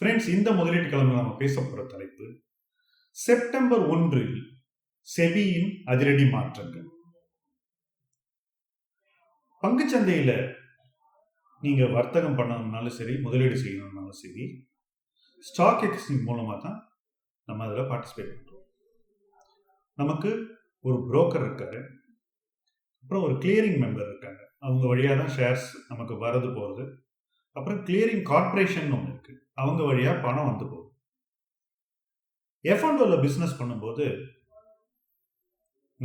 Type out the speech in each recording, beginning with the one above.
Friends இந்த முதலீட்டு கிழமை நம்ம பேச போகிற தலைப்பு செப்டம்பர் ஒன்றில் செபியின் அதிரடி மாற்றங்கள். பங்குச்சந்தையில் நீங்கள் வர்த்தகம் பண்ணணும்னாலும் சரி முதலீடு செய்யணும்னாலும் சரி ஸ்டாக் எக்ஸ்சேஞ்ச் மூலமாக தான் நம்ம அதில் பார்ட்டிசிபேட் பண்ணுறோம் நமக்கு ஒரு புரோக்கர் இருக்காரு. அப்புறம் ஒரு கிளியரிங் மெம்பர் இருக்காங்க. அவங்க வழியாக தான் ஷேர்ஸ் நமக்கு வரது போகிறது அப்புறம் கிளியரிங் கார்பரேஷன் ஒன்று அவங்க வழியாக பணம் வந்து போகுது. எஃப்என்டோவில் பிஸ்னஸ் பண்ணும்போது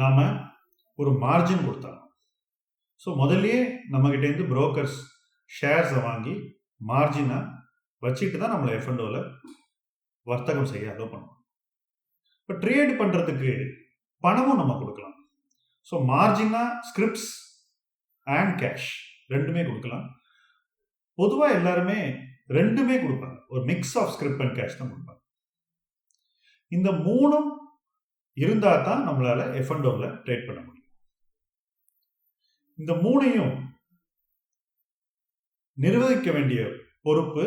நாம் ஒரு மார்ஜின் கொடுத்தாங்க ஸோ முதல்லயே நம்மகிட்டேருந்து புரோக்கர்ஸ் ஷேர்ஸை வாங்கி மார்ஜினை வச்சுட்டு தான் நம்மளை எஃப்எண்டோவில் வர்த்தகம் செய்ய அலோவ் பண்ணுவோம். இப்போ ட்ரேட் பண்ணுறதுக்கு பணமும் நம்ம கொடுக்கலாம். ஸோ மார்ஜினாக ஸ்கிரிப்ட்ஸ் அண்ட் கேஷ் ரெண்டுமே கொடுக்கலாம். பொதுவாக எல்லாருமே ரெண்டுமே கொடுப்பாங்க. ஒரு mix of script and cash தான் கொடுப்பாங்க. இந்த மூணும் இருந்தால் தான் நம்மளால எஃப்என்டோவில் ட்ரேட் பண்ண முடியும். இந்த மூணையும் நிர்வகிக்க வேண்டிய பொறுப்பு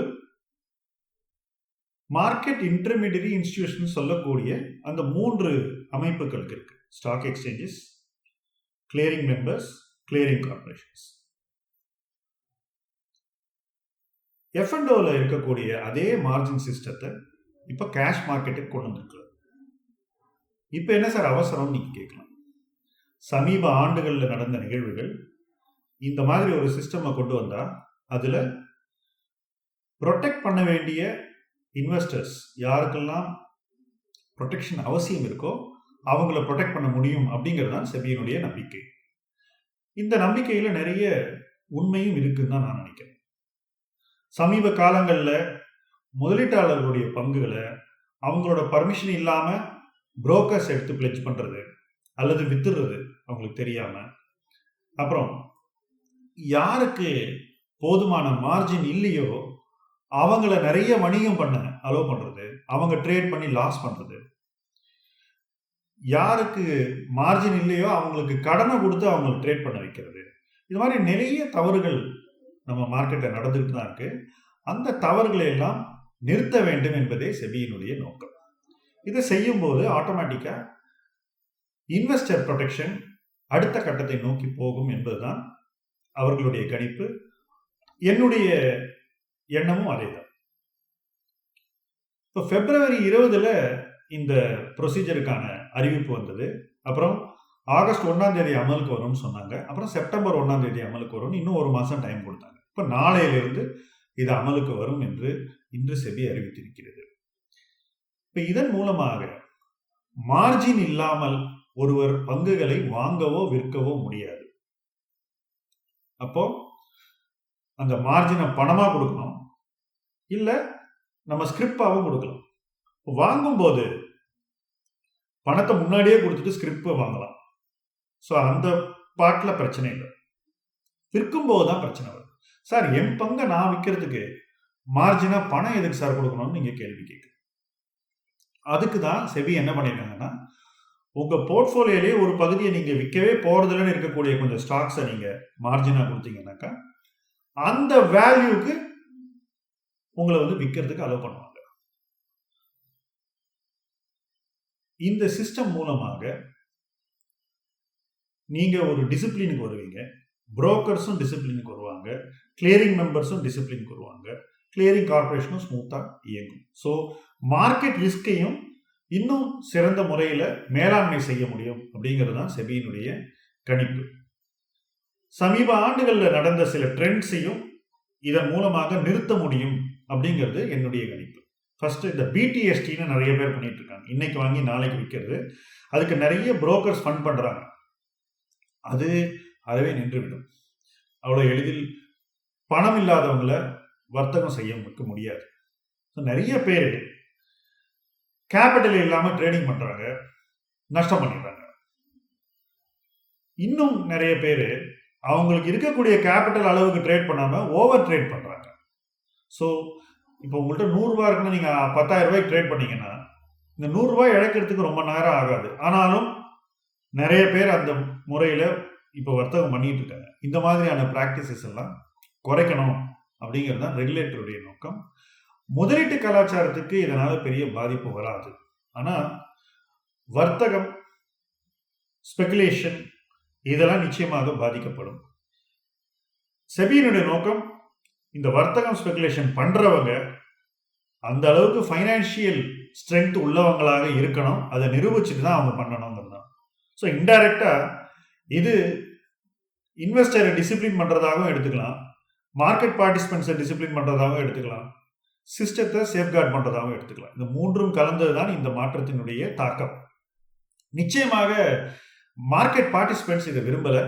மார்க்கெட் இன்டர்மீடியரி இன்ஸ்டிடியூஷன் சொல்லக்கூடிய அந்த மூன்று அமைப்புகளுக்கு இருக்கு. Stock exchanges clearing members clearing corporations எஃப்என்டோவில் இருக்கக்கூடிய அதே மார்ஜின் சிஸ்டத்தை இப்போ கேஷ் மார்க்கெட்டுக்கு கொண்டு வந்திருக்கிறது இப்போ என்ன சார் அவசரம் நீங்கள் கேட்கலாம். சமீப ஆண்டுகளில் நடந்த நிகழ்வுகள் இந்த மாதிரி ஒரு சிஸ்டமை கொண்டு வந்தால் அதில் ப்ரொடெக்ட் பண்ண வேண்டிய இன்வெஸ்டர்ஸ் யாருக்கெல்லாம் ப்ரொடெக்ஷன் அவசியம் இருக்கோ அவங்கள ப்ரொடெக்ட் பண்ண முடியும் அப்படிங்கிறது தான் செபியினுடைய நம்பிக்கை. இந்த நம்பிக்கையில் நிறைய உண்மையும் இருக்குன்னு தான் நான் நினைக்கிறேன். சமீப காலங்களில் முதலீட்டாளர்களுடைய பங்குகளை அவங்களோட பர்மிஷன் இல்லாமல் புரோக்கர்ஸ் எடுத்து பிளெச் பண்ணுறது அல்லது வித்துடுறது அவங்களுக்கு தெரியாமல் அப்புறம் யாருக்கு போதுமான மார்ஜின் இல்லையோ அவங்கள நிறைய வணிகம் பண்ண அலோவ் பண்ணுறது அவங்க ட்ரேட் பண்ணி லாஸ் பண்ணுறது யாருக்கு மார்ஜின் இல்லையோ அவங்களுக்கு கடனை கொடுத்து அவங்களுக்கு ட்ரேட் பண்ண வைக்கிறது. இது மாதிரி நிறைய தவறுகள் நம்ம மார்க்கெட்டில் நடந்துகிட்டு தான் இருக்கு. அந்த தவறுகளை எல்லாம் நிறுத்த வேண்டும் என்பதே செபியினுடைய நோக்கம். இதை செய்யும்போது ஆட்டோமேட்டிக்காக இன்வெஸ்டர் ப்ரொடெக்ஷன் அடுத்த கட்டத்தை நோக்கி போகும் என்பதுதான் அவர்களுடைய கணிப்பு. என்னுடைய எண்ணமும் அதே தான் இப்போ பிப்ரவரி இருபதுல இந்த ப்ரொசீஜருக்கான அறிவிப்பு வந்தது. அப்புறம் ஆகஸ்ட் ஒன்றாம் தேதி அமலுக்கு வரும்னு சொன்னாங்க. அப்புறம் செப்டம்பர் ஒன்றாம் தேதி அமலுக்கு வரும்னு இன்னும் ஒரு மாதம் டைம் கொடுத்தாங்க. இப்போ நாளையிலிருந்து இது அமலுக்கு வரும் என்று இன்று செபி அறிவித்திருக்கிறது. இப்போ இதன் மூலமாக மார்ஜின் இல்லாமல் ஒருவர் பங்குகளை வாங்கவோ விற்கவோ முடியாது. அப்போ அந்த மார்ஜினை பணமாக கொடுக்கணும். இல்லை நம்ம ஸ்கிரிப்டாகவும் கொடுக்கலாம். வாங்கும்போது பணத்தை முன்னாடியே கொடுத்துட்டு ஸ்கிரிப்டை வாங்கலாம். ஸோ அந்த பாட்டில் பிரச்சனை இல்லை. விற்கும்போது தான் பிரச்சனை சார் என் பங்கை நான் விற்கிறதுக்கு மார்ஜினாக பணம் எதுக்கு சார் கொடுக்கணும்னு நீங்கள் கேள்வி கேட்கு அதுக்கு தான் செபி என்ன பண்ணியிருக்காங்கன்னா உங்கள் போர்ட்ஃபோலியோலேயே ஒரு பகுதியை நீங்கள் விற்கவே போகிறதுலன்னு இருக்கக்கூடிய கொஞ்சம் ஸ்டாக்ஸை நீங்கள் மார்ஜினாக கொடுத்தீங்கன்னாக்கா அந்த வேல்யூக்கு உங்களை வந்து விற்கிறதுக்கு அலோவ் பண்ணுவாங்க. இந்த சிஸ்டம் மூலமாக நீங்கள் ஒரு டிசிப்ளினுக்கு வருவீங்க புரோக்கர்ஸும் டிசிப்ளினுக்கு வருவாங்க கிளியரிங் மெம்பர்ஸும் டிசிப்ளின் வருவாங்க. கிளியரிங் கார்பரேஷனும் ஸ்மூத்தாக இயங்கும். ஸோ மார்க்கெட் ரிஸ்கையும் இன்னும் சிறந்த முறையில் மேலாண்மை செய்ய முடியும் அப்படிங்கிறது தான் செபியினுடைய கணிப்பு. சமீப ஆண்டுகளில் நடந்த சில ட்ரெண்ட்ஸையும் இதன் மூலமாக நிறுத்த முடியும் அப்படிங்கிறது என்னுடைய கணிப்பு. ஃபர்ஸ்ட் இந்த பிடிஎஸ்டின்னு நிறைய பேர் பண்ணிட்டு இருக்காங்க. இன்னைக்கு வாங்கி நாளைக்கு விற்கிறது அதுக்கு நிறைய புரோக்கர்ஸ் ஃபண்ட் பண்ணுறாங்க அது அதுவே நின்றுவிடும். அவ்வளோ எளிதில் பணம் இல்லாதவங்கள வர்த்தகம் செய்ய வைக்க முடியாது நிறைய பேர் கேபிட்டல் இல்லாமல் ட்ரேடிங் பண்ணுறாங்க நஷ்டம் பண்ணிடுறாங்க. இன்னும் நிறைய பேர் அவங்களுக்கு இருக்கக்கூடிய கேபிட்டல் அளவுக்கு ட்ரேட் பண்ணாமல் ஓவர் ட்ரேட் பண்ணுறாங்க ஸோ இப்போ உங்கள்கிட்ட நூறுரூவா இருக்குன்னு நீங்கள் பத்தாயிரம் ரூபாய்க்கு ட்ரேட் பண்ணீங்கன்னா இந்த நூறுரூவா இழக்கிறதுக்கு ரொம்ப நேரம் ஆகாது. ஆனாலும் நிறைய பேர் அந்த முறையில் இப்போ வர்த்தகம் பண்ணிட்டு இருக்காங்க. இந்த மாதிரியான ப்ராக்டிசஸ் எல்லாம் குறைக்கணும் அப்படிங்கிறது தான் ரெகுலேட்டருடைய நோக்கம். முதலீட்டு கலாச்சாரத்துக்கு இதனால் பெரிய பாதிப்பு வராது. ஆனால் வர்த்தகம் ஸ்பெகுலேஷன் இதெல்லாம் நிச்சயமாக பாதிக்கப்படும். செபியினுடைய நோக்கம் இந்த வர்த்தகம் ஸ்பெகுலேஷன் பண்ணுறவங்க அந்த அளவுக்கு ஃபைனான்சியல் ஸ்ட்ரென்த் உள்ளவங்களாக இருக்கணும். அதை நிரூபிச்சுட்டு தான் அவங்க பண்ணணுங்கிறது தான். ஸோ இன்டைரக்டாக இது இன்வெஸ்டரை டிசிப்ளின் பண்ணுறதாகவும் எடுத்துக்கலாம். மார்க்கெட் பார்ட்டிசிபென்ட்ஸை டிசிப்ளின் பண்ணுறதாகவும் எடுத்துக்கலாம். சிஸ்டத்தை சேஃப்கார்ட் பண்ணுறதாகவும் எடுத்துக்கலாம். இந்த மூன்றும் கலந்தது தான் இந்த மாற்றத்தினுடைய தாக்கம். நிச்சயமாக மார்க்கெட் பார்ட்டிசிபென்ட்ஸ் இதை விரும்பலை.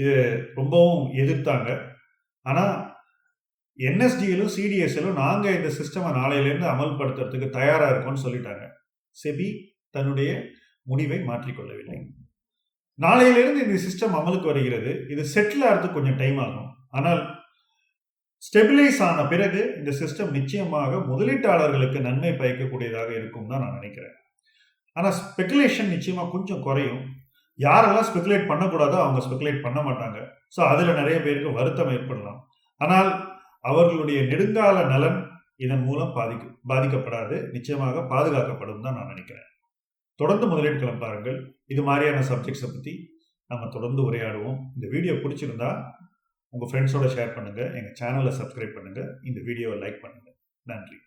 இது ரொம்பவும் எதிர்த்தாங்க. ஆனால் என்எஸ்டியிலும் சிடிஎஸ்எலும் நாங்கள் இந்த சிஸ்டமை நாளையிலேருந்து அமல்படுத்துறதுக்கு தயாராக இருக்கோம்னு சொல்லிட்டாங்க. செபி தன்னுடைய முடிவை மாற்றிக்கொள்ளவில்லை. நாளையிலிருந்து இந்த சிஸ்டம் அமலுக்கு வருகிறது. இது செட்டில் ஆகிறதுக்கு கொஞ்சம் டைம் ஆகும். ஆனால் ஸ்டெபிலைஸ் ஆன பிறகு இந்த சிஸ்டம் நிச்சயமாக முதலீட்டாளர்களுக்கு நன்மை பயக்கக்கூடியதாக இருக்கும் தான் நான் நினைக்கிறேன். ஆனால் ஸ்பெகுலேஷன் நிச்சயமாக கொஞ்சம் குறையும். யாரெல்லாம் ஸ்பெகுலேட் பண்ணக்கூடாதோ அவங்க ஸ்பெகுலேட் பண்ண மாட்டாங்க. ஸோ அதில் நிறைய பேருக்கு வருத்தம் ஏற்படலாம். ஆனால் அவர்களுடைய நெடுங்கால நலன் இதன் மூலம் பாதிக்க பாதிக்கப்படாது. நிச்சயமாக பாதுகாக்கப்படும் தான் நான் நினைக்கிறேன். தொடர்ந்து முதலீடு கிளம்பாருங்கள் இது மாதிரியான சப்ஜெக்ட்ஸை பற்றி நம்ம தொடர்ந்து உரையாடுவோம். இந்த வீடியோ பிடிச்சிருந்தா உங்கள் ஃப்ரெண்ட்ஸோட ஷேர் பண்ணுங்கள் எங்கள் சேனலை சப்ஸ்கிரைப் பண்ணுங்கள் இந்த வீடியோவை லைக் பண்ணுங்கள் நன்றி.